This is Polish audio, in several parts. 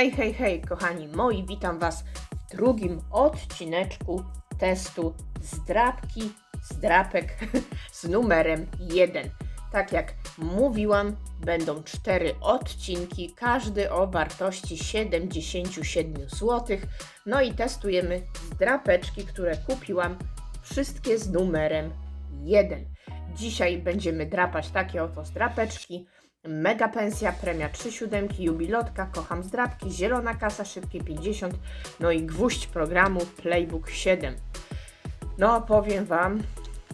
Hej, hej, hej, kochani moi, witam Was w drugim odcineczku testu zdrapki, zdrapek z numerem 1. Tak jak mówiłam, będą cztery odcinki, każdy o wartości 77 zł. No i testujemy zdrapeczki, które kupiłam, wszystkie z numerem 1. Dzisiaj będziemy drapać takie oto zdrapeczki. Mega pensja, premia 3 siódemki, jubilotka, kocham zdrapki, zielona kasa, szybkie 50, no i gwóźdź programu Playbook 7. No powiem Wam,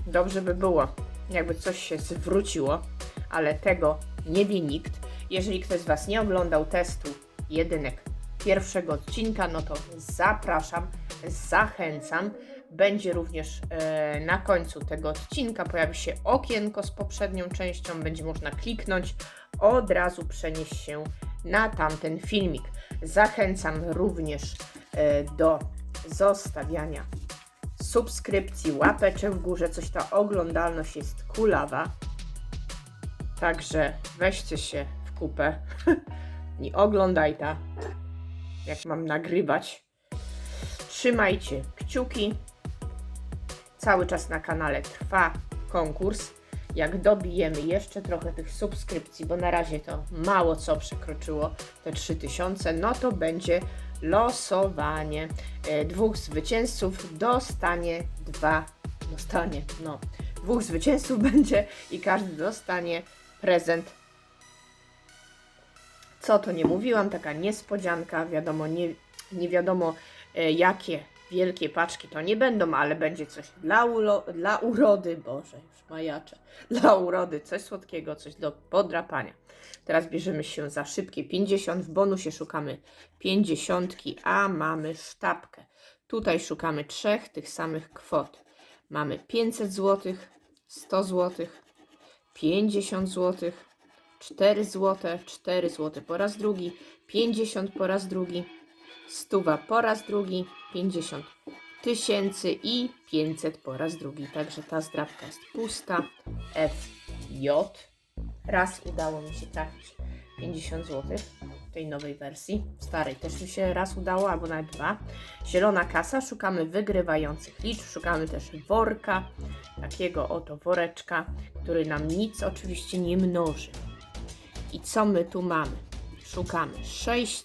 dobrze by było, jakby coś się zwróciło, ale tego nie wie nikt. Jeżeli ktoś z Was nie oglądał testu jedynek pierwszego odcinka, no to zapraszam, zachęcam. Będzie również e, na końcu tego odcinka pojawi się okienko z poprzednią częścią, będzie można kliknąć, od razu przenieść się na tamten filmik. Zachęcam również e, do zostawiania subskrypcji, łapeczek w górze, coś ta oglądalność jest kulawa. Także weźcie się w kupę i oglądaj ta, jak mam nagrywać. Trzymajcie kciuki. Cały czas na kanale trwa konkurs. Jak dobijemy jeszcze trochę tych subskrypcji, bo na razie to mało co przekroczyło te 3000, no to będzie losowanie. E, Dwóch zwycięzców dostanie dwa, dostanie, no, dwóch zwycięzców będzie i każdy dostanie prezent. Co to nie mówiłam, taka niespodzianka, wiadomo, nie, nie wiadomo e, jakie wielkie paczki to nie będą, ale będzie coś dla, ulo, dla urody, Boże, już majacze, dla urody, coś słodkiego, coś do podrapania. Teraz bierzemy się za szybkie 50, w bonusie szukamy 50, a mamy sztabkę. Tutaj szukamy trzech tych samych kwot. Mamy 500 zł, 100 zł, 50 zł, 4 zł, 4 zł po raz drugi, 50 po raz drugi, stuwa po raz drugi, 50 tysięcy i 500 po raz drugi. Także ta zdrabka jest pusta. FJ. Raz udało mi się trafić 50 zł tej nowej wersji. W starej też mi się raz udało, albo nawet dwa. Zielona kasa. Szukamy wygrywających liczb. Szukamy też worka. Takiego oto woreczka, który nam nic oczywiście nie mnoży. I co my tu mamy? Szukamy 6,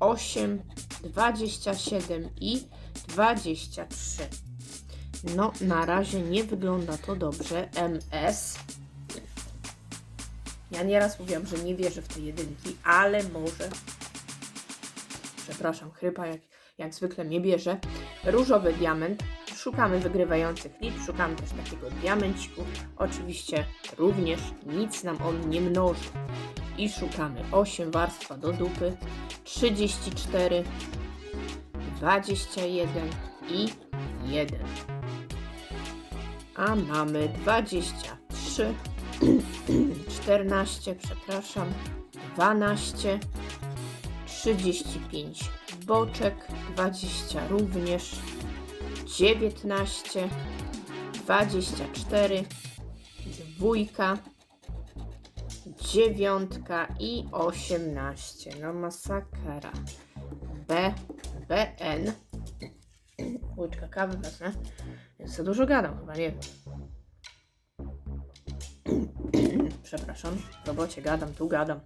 8, 27 i 23. No, na razie nie wygląda to dobrze. MS. Ja nieraz mówiłam, że nie wierzę w te jedynki, ale może. Przepraszam, chrypa jak, jak zwykle mnie bierze. Różowy diament. Szukamy wygrywających liczb, szukamy też takiego diamenciku. Oczywiście również nic nam on nie mnoży. I szukamy 8 warstwa do dupy, 34, 21 i 1. A mamy 23, 14, przepraszam, 12, 35 boczek, 20 również, 19, 24, dwójka, dziewiątka i 18. No masakra. B, BN. Łyczka kawy wezmę. Za dużo gadam, chyba nie wiem. Przepraszam, w robocie gadam, tu gadam.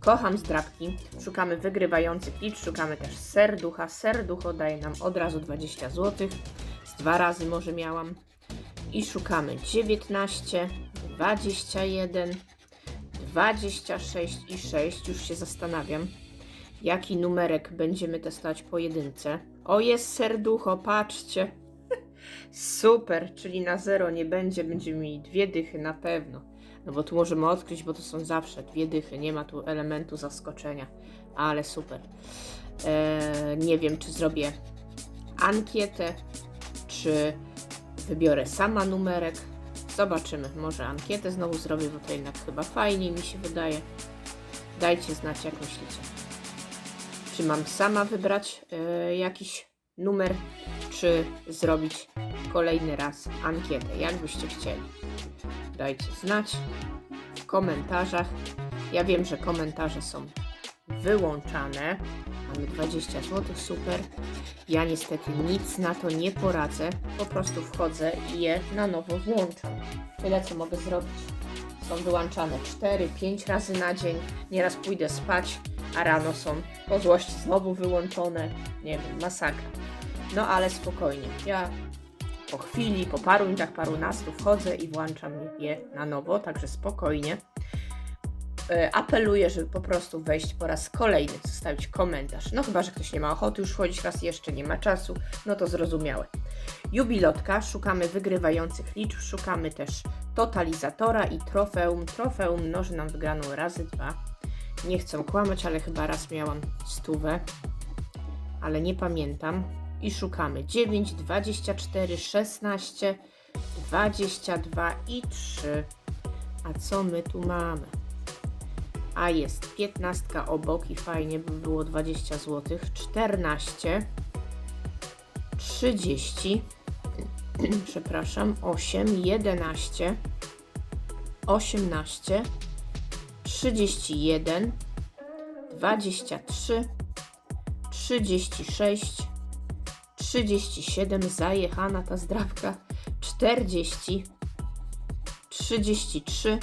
Kocham zdrabki. Szukamy wygrywających liczb, szukamy też serducha. Serducho daje nam od razu 20 zł. Z dwa razy może miałam. I szukamy 19, 21, 26 i 6. Już się zastanawiam, jaki numerek będziemy testować po jedynce. O, jest serducho, patrzcie. Super, czyli na zero nie będzie, będziemy mieli dwie dychy na pewno. No bo tu możemy odkryć, bo to są zawsze dwie dychy, nie ma tu elementu zaskoczenia. ale super. E, nie wiem, czy zrobię ankietę, czy wybiorę sama numerek. Zobaczymy. Może ankietę znowu zrobię, bo to jednak chyba fajniej mi się wydaje. Dajcie znać, jak myślicie. Czy mam sama wybrać e, jakiś numer, czy zrobić kolejny raz ankietę, jak byście chcieli. Dajcie znać w komentarzach. Ja wiem, że komentarze są wyłączane. Mamy 20 zł, super. Ja niestety nic na to nie poradzę. Po prostu wchodzę i je na nowo włączam. Tyle, co mogę zrobić. Są wyłączane 4-5 razy na dzień. Nieraz pójdę spać, a rano są po złości znowu wyłączone. Nie wiem, masakra. No ale spokojnie. Ja po chwili, po paru minutach, parunastu wchodzę i włączam je na nowo, także spokojnie. E, Apeluję, żeby po prostu wejść po raz kolejny, zostawić komentarz. No chyba, że ktoś nie ma ochoty już wchodzić raz jeszcze, nie ma czasu, no to zrozumiałe. Jubilotka, szukamy wygrywających liczb, szukamy też totalizatora i trofeum. Trofeum mnoży nam wygraną razy dwa. Nie chcę kłamać, ale chyba raz miałam stówę, ale nie pamiętam. I szukamy 9, 24, 16, 22 i 3. A co my tu mamy? A jest 15 obok i fajnie by było 20 zł. 14, 30, przepraszam, 8, 11, 18, 31, 23, 36, 37, zajechana ta zdrabka, 40, 33,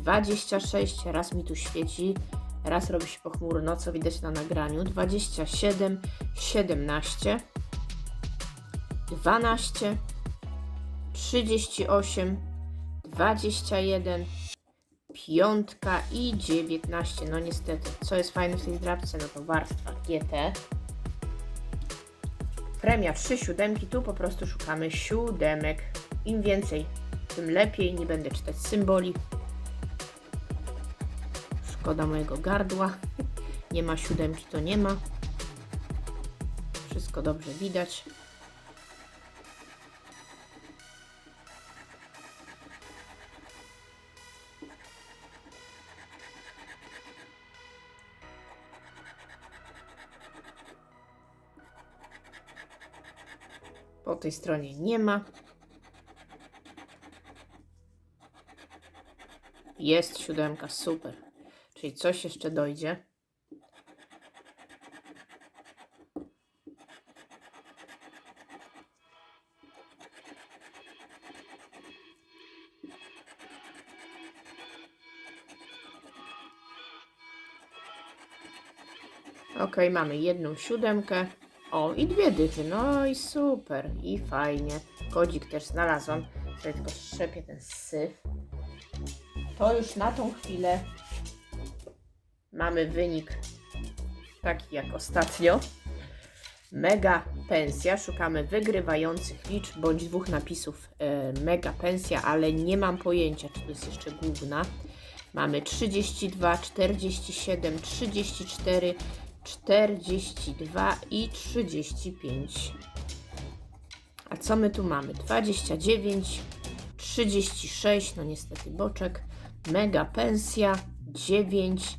26, raz mi tu świeci, raz robi się pochmurno, co widać na nagraniu, 27, 17, 12, 38, 21, piątka i 19. No niestety, co jest fajne w tej drapce, no to warstwa GT. Premia 3 siódemki, tu po prostu szukamy siódemek. Im więcej, tym lepiej. Nie będę czytać symboli. Szkoda mojego gardła. Nie ma siódemki, to nie ma. Wszystko dobrze widać. Po tej stronie nie ma. Jest siódemka, super. Czyli coś jeszcze dojdzie. Ok, mamy jedną siódemkę. O, i dwie dychy. No i super. I fajnie. Kodzik też znalazłam. Tutaj tylko strzepię ten syf. To już na tą chwilę mamy wynik taki jak ostatnio. Mega pensja. Szukamy wygrywających liczb bądź dwóch napisów e, mega pensja, ale nie mam pojęcia, czy to jest jeszcze główna. Mamy 32, 47, 34, 42 i 35. A co my tu mamy? 29, 36, no niestety boczek, mega pensja, 9,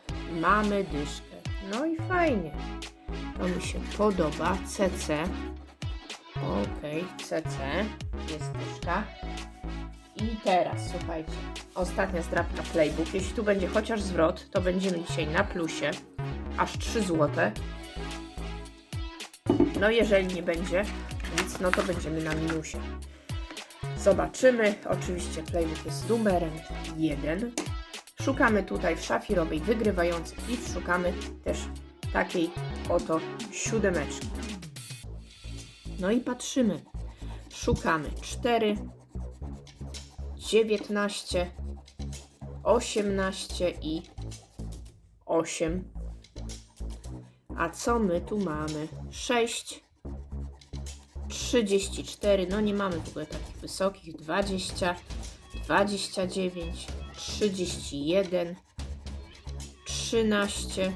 mamy dyszkę. No i fajnie. To mi się podoba. CC. Ok, CC. Jest dyszka. I teraz, słuchajcie, ostatnia zdrabka Playbook. Jeśli tu będzie chociaż zwrot, to będziemy dzisiaj na plusie. Aż 3 złote. No jeżeli nie będzie nic, no to będziemy na minusie. Zobaczymy. Oczywiście Playbook jest numerem 1. Szukamy tutaj w szafirowej wygrywającej i szukamy też takiej oto siódemeczki. No i patrzymy. Szukamy 4, 19, 18 i 8. A co my tu mamy? 6, 34. No nie mamy w ogóle takich wysokich. 20, 29, 31, 13,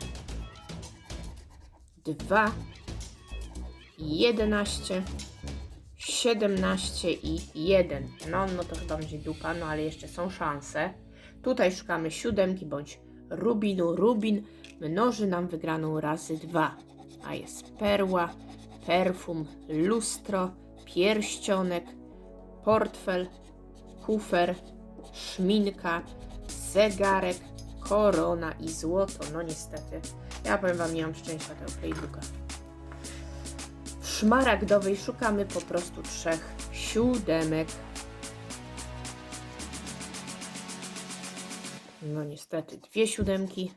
2, 11, 17 i 1. No, no to chyba będzie dupa, no ale jeszcze są szanse. Tutaj szukamy siódemki bądź rubinu. Rubin mnoży nam wygraną razy 2. A jest perła, perfum, lustro, pierścionek, portfel, kufer, szminka, zegarek, korona i złoto. No niestety, ja powiem Wam, nie mam szczęścia tego playbooka. W szmaragdowej szukamy po prostu trzech siódemek. No niestety, dwie siódemki.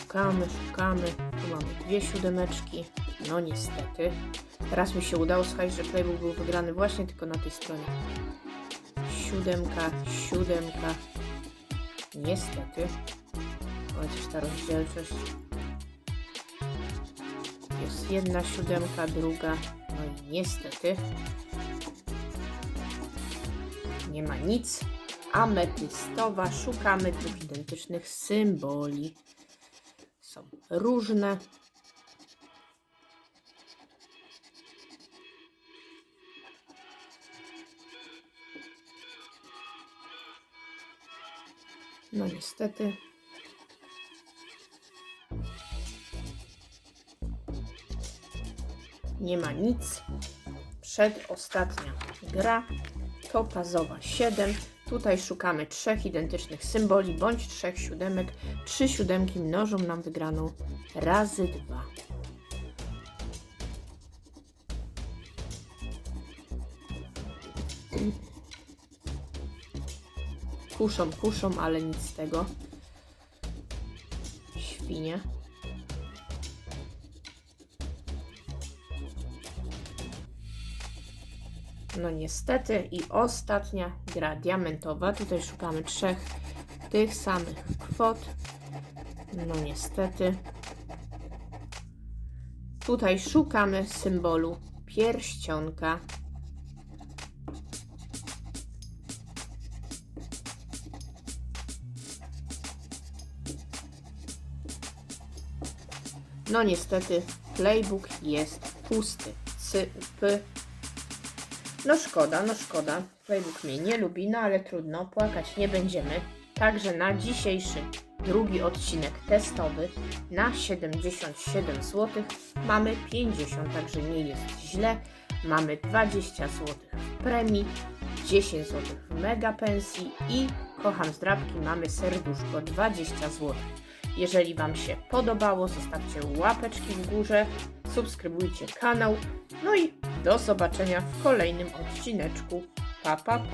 Szukamy, szukamy. Tu mamy dwie siódemeczki. No niestety. Teraz mi się udało, słuchaj, że playbook był wygrany właśnie tylko na tej stronie. Siódemka, siódemka. Niestety. Chociaż ta rozdzielczość. Jest jedna siódemka, druga. No i niestety. Nie ma nic. Ametystowa. Szukamy dwóch identycznych symboli. Są różne. No niestety. Nie ma nic. Przedostatnia gra. Topazowa 7. Tutaj szukamy trzech identycznych symboli bądź trzech siódemek. Trzy siódemki mnożą nam wygraną razy dwa. Kuszą, kuszą, ale nic z tego. Świnie. No niestety i ostatnia gra diamentowa. Tutaj szukamy trzech tych samych kwot. No niestety. Tutaj szukamy symbolu pierścionka. No niestety playbook jest pusty. CUP. No szkoda, no szkoda. Playbook mnie nie lubi, no ale trudno, płakać nie będziemy. Także na dzisiejszy drugi odcinek testowy na 77 zł mamy 50, także nie jest źle. Mamy 20 zł w premii, 10 zł w mega pensji i kocham zdrabki mamy serduszko 20 zł. Jeżeli Wam się podobało, zostawcie łapeczki w górze, subskrybujcie kanał. No i do zobaczenia w kolejnym odcineczku. Pa, pa, pa.